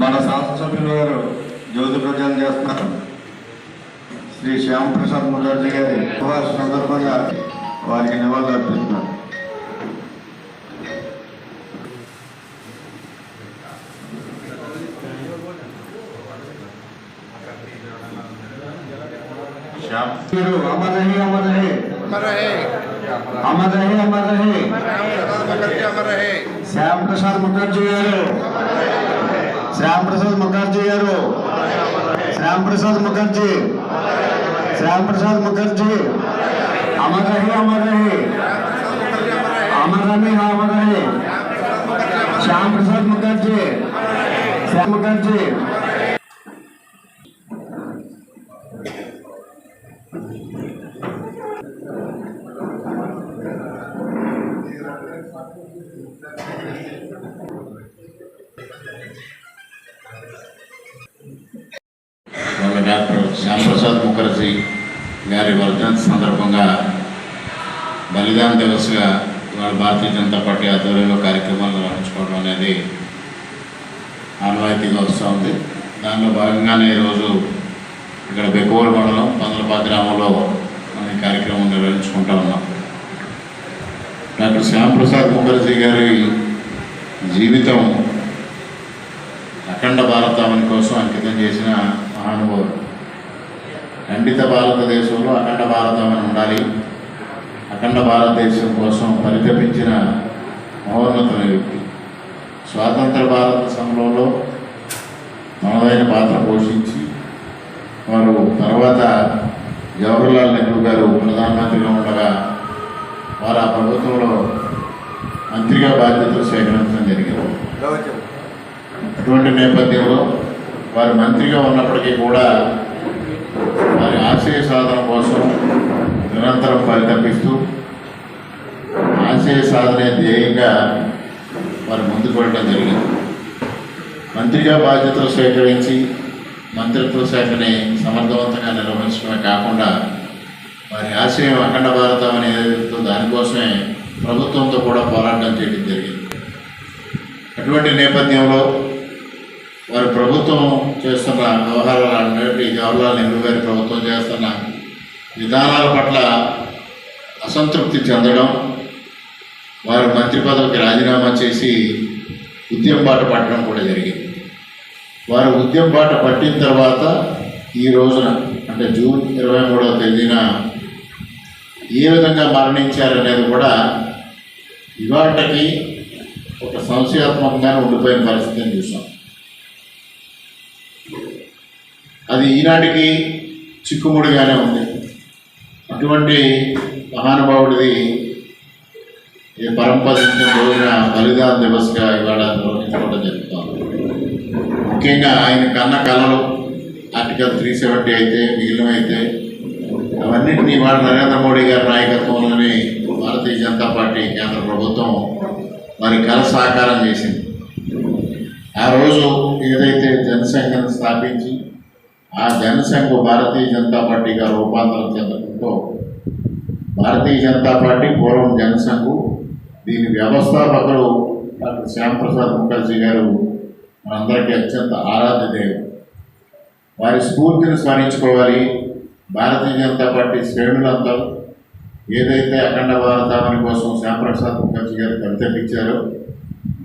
మన శాసనసభ్యులు గారు జ్యోతి ప్రజలు చేస్తున్నారు శ్రీ శ్యామప్రసాద్ ముఖర్జీ గారి ఉపవాస సందర్భంగా వారికి నివాళులు అర్పిస్తున్నారు. అమర్ శ్యామ్ ప్రసాద్ ముఖర్జీ గారు. శ్యామ్ ప్రసాద్ ముఖర్జీ గారు శ్యామ్ ప్రసాద్ ముఖర్జీ శ్యామ్ ప్రసాద్ ముఖర్జీ అమర్ రహే అమర్ రహే అమర్ రహే అమర్ రహే శ్యామ్ ప్రసాద్ ముఖర్జీ శ్యామ్ ముఖర్జీ శ్యామప్రసాద్ ముఖర్జీ గారి వర్ధంతి సందర్భంగా బలిదాన దివస్గా ఇవాళ భారతీయ జనతా పార్టీ ఆధ్వర్యంలో కార్యక్రమాలు నిర్వహించుకోవడం అనేది ఆనవాయితీగా వస్తూ ఉంది. దానిలో భాగంగానే ఈరోజు ఇక్కడ బెక్కువల మండలం పందలపాతి గ్రామంలో మనం ఈ కార్యక్రమం నిర్వహించుకుంటా ఉన్నాం. డాక్టర్ శ్యాంప్రసాద్ ముఖర్జీ గారి జీవితం అఖండ భారతావని కోసం అంకితం చేసిన మహానుభావుడు. ఖండిత భారతదేశంలో అఖండ భారతావని ఉండాలి. అఖండ భారతదేశం కోసం పరితపించిన మహోన్నతమైన వ్యక్తి. స్వాతంత్ర భారత సమరంలో మనదైన పాత్ర పోషించి వారు తర్వాత జవహర్లాల్ నెహ్రూ గారు ప్రధానమంత్రిగా ఉండగా వారు ఆ ప్రభుత్వంలో మంత్రిగా బాధ్యతలు స్వీకరించడం జరిగింది. అటువంటి నేపథ్యంలో వారు మంత్రిగా ఉన్నప్పటికీ కూడా వారి ఆశయ సాధన కోసం నిరంతరం పరితపిస్తూ ఆశయ సాధనే ధ్యేయంగా వారు ముందుకు వెళ్ళడం జరిగింది. మంత్రిగా బాధ్యతలు స్వీకరించి మంత్రిత్వ శాఖని సమర్థవంతంగా నిర్వహించడమే కాకుండా వారి ఆశయం అఖండ భారతం అని దానికోసమే ప్రభుత్వంతో కూడా పోరాటం చేయడం జరిగింది. అటువంటి నేపథ్యంలో వారి ప్రభుత్వం చేస్తున్న వ్యవహారాలన్నిటి జవహర్లాల్ నెహ్రూ గారి ప్రభుత్వం చేస్తున్న? విధానాల పట్ల అసంతృప్తి చెందడం వారు మంత్రి పదవికి రాజీనామా చేసి ఉద్యమబాట పట్టడం కూడా జరిగింది. వారు ఉద్యమబాట పట్టిన తర్వాత ఈ రోజున అంటే జూన్ ఇరవై మూడవ తేదీన ఏ విధంగా మరణించారనేది కూడా ఇవాటకి ఒక సంశయాత్మకంగానే ఉండిపోయిన పరిస్థితిని చూసాం. అది ఈనాటికి చిక్కుముడిగానే ఉంది. అటువంటి మహానుభావుడిది ఈ పరంపరించిన రోజున బలిదాన్ దివస్గా ఇవాళ నిర్వహించుకోవడం జరుగుతుంది. ముఖ్యంగా ఆయన కన్న కళలు ఆర్టికల్ త్రీ సెవెంటీ అయితే మిగిలినవైతే అవన్నింటినీ ఇవాళ నరేంద్ర మోడీ గారి నాయకత్వంలోని భారతీయ జనతా పార్టీ కేంద్ర ప్రభుత్వం వారి కళ సాకారం చేసింది. ఆ రోజు ఏదైతే జనసంఖ్యను స్థాపించి ఆ జనసంఘ భారతీయ జనతా పార్టీగా రూపాంతరం చెందడంతో భారతీయ జనతా పార్టీ పూర్వం జనసంఘు దీని వ్యవస్థాపకులు డాక్టర్ శ్యాంప్రసాద్ ముఖర్జీ గారు మనందరికీ అత్యంత ఆరాధ్యదేవుడు వారి స్ఫూర్తిని స్మరించుకోవాలి. భారతీయ జనతా పార్టీ శ్రేణులంతా ఏదైతే అఖండ భారతావని కోసం శ్యాంప్రసాద్ ముఖర్జీ గారు పరితపించారో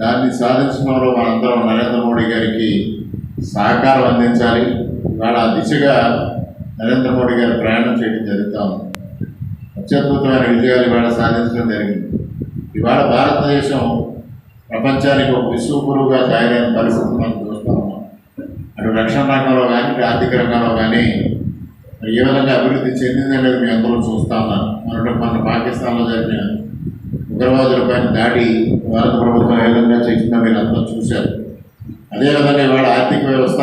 దాన్ని సాధించడంలో మనందరం నరేంద్ర మోడీ గారికి సహకారం అందించాలి. ఇవాళ ఆ దిశగా నరేంద్ర మోడీ గారు ప్రయాణం చేయడం జరుగుతూ ఉంది. అత్యద్భుతమైన విజయాలు ఇవాళ సాధించడం జరిగింది. ఇవాళ భారతదేశం ప్రపంచానికి ఒక విశ్వగురువుగా తయారైన పరిస్థితి మనం చూస్తూ ఉన్నాం. అటు రక్షణ రంగంలో కానీ ఆర్థిక రంగంలో కానీ ఏ విధంగా అభివృద్ధి చెందింది అనేది మేము అందరూ చూస్తా ఉన్నారు మన మన పాకిస్తాన్లో జరిగిన ఉగ్రవాదులపైన దాడి భారత ప్రభుత్వం ఏ విధంగా చేసిందో మీరు అంతా చూశారు. అదేవిధంగా ఇవాళ ఆర్థిక వ్యవస్థ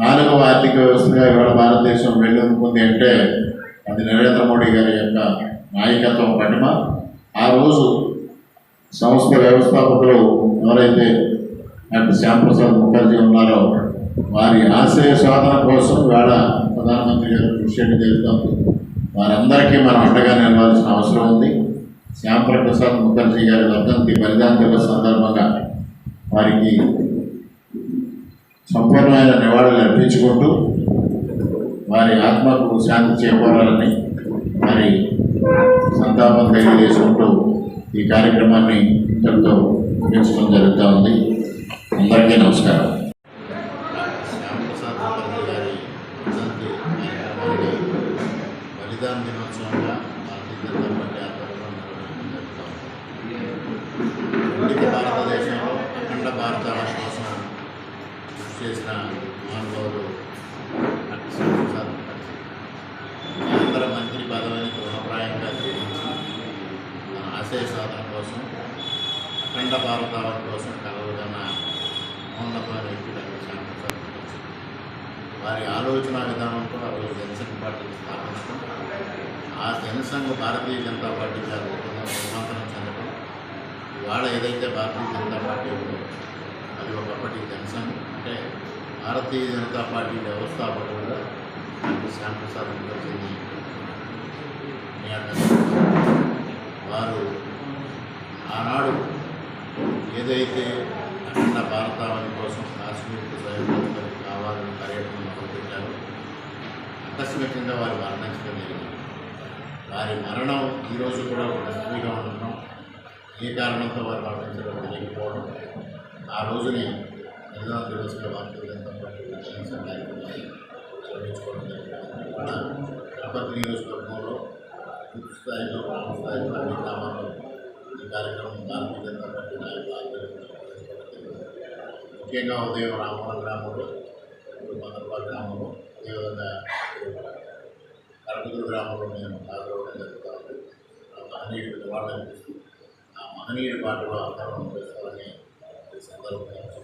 నాలుగవ ఆర్థిక వ్యవస్థగా ఇవాళ భారతదేశం వెళ్ళుకుంది అంటే అది నరేంద్ర మోడీ గారి యొక్క నాయకత్వం పటిమ. ఆ రోజు సంస్థ వ్యవస్థాపకులు ఎవరైతే డాక్టర్ శ్యాంప్రసాద్ ముఖర్జీ ఉన్నారో వారి ఆశయ సాధన కోసం ఇవాళ ప్రధానమంత్రి గారు కృషి చేయడం జరుగుతుంది. వారందరికీ మనం అండగా నిలవాల్సిన అవసరం ఉంది. శ్యాంప్రసాద్ ముఖర్జీ గారి వర్ధంతి బలిదాన దివస్ సందర్భంగా వారికి సంపూర్ణమైన నివాళి అర్పించుకుంటూ వారి ఆత్మకు శాంతి చేకూరాలని మరి సంతాపం తెలియజేసుకుంటూ ఈ కార్యక్రమాన్ని ఇంతటితో ముగించడం జరుగుతూ ఉంది. అందరికీ నమస్కారం. బలిదాన దినోత్సవం భారతీయ జనతా పార్టీ ఆధ్వర్యంలో నిర్వహించడం జరుగుతూ ఉంది. ఉమ్మడి భారతదేశంలో అఖండ భారత రాష్ట్ర కోసం కృషి చేసిన మహానుభావులు కేంద్ర మంత్రి పదవిని గృహప్రాయంగా చేయించి మన ఆశయ సాధన కోసం అఖండ భారతావని కోసం కలవదన్న మహోన్నతమైన వ్యక్తి డాక్టర్ వారి ఆలోచన విధానంతో ఆ రోజు జనసంఘ పార్టీని స్థాపించడం ఆ జనసంఘ భారతీయ జనతా పార్టీకి అద్భుతంగా రూపాంతరం చెందడం ఇవాళ ఏదైతే భారతీయ జనతా పార్టీ ఉందో అది ఒకప్పటి జంక్షన్ అంటే భారతీయ జనతా పార్టీ వ్యవస్థాపకుడుగా డాక్టర్ శ్యామప్రసాద్ ముఖర్జీని నియామకం వారు ఆనాడు ఏదైతే అఖండ భారతావని కోసం కాశ్మీర్ స్వయం కావాలని పర్యటన మొదలుపెట్టారో ఆకస్మికంగా వారు మరణించడం జరిగింది. వారి మరణం ఈరోజు కూడా ఒక మిస్టరీగా ఉండటం ఏ కారణంతో వారు మరణించడం తెలియకపోవడం ఆ రోజుని బలిదాన దివస్గా భారతీయ జనతా పార్టీ కార్యక్రమాన్ని నిర్వహించుకోవడం జరిగింది. మన తిరుపతి నియోజకవర్గంలో బూత్ స్థాయిలో గ్రామ స్థాయిలో అన్ని గ్రామాల్లో ఈ కార్యక్రమం భారతీయ జనతా పార్టీ నాయకులు ఆధ్వర్యంలో ముఖ్యంగా ఉదయం రామవరం గ్రామంలో ఇప్పుడు మదర్పాల్ గ్రామంలో అదేవిధంగా కరకూరు గ్రామంలో నేను హాజరవడం జరుగుతూ ఉంది ఆ మహనీయుడికి నివాళులు ఆ మహనీయుడి పాటలో అందరం చేస్తారని ఈ సందర్భంగా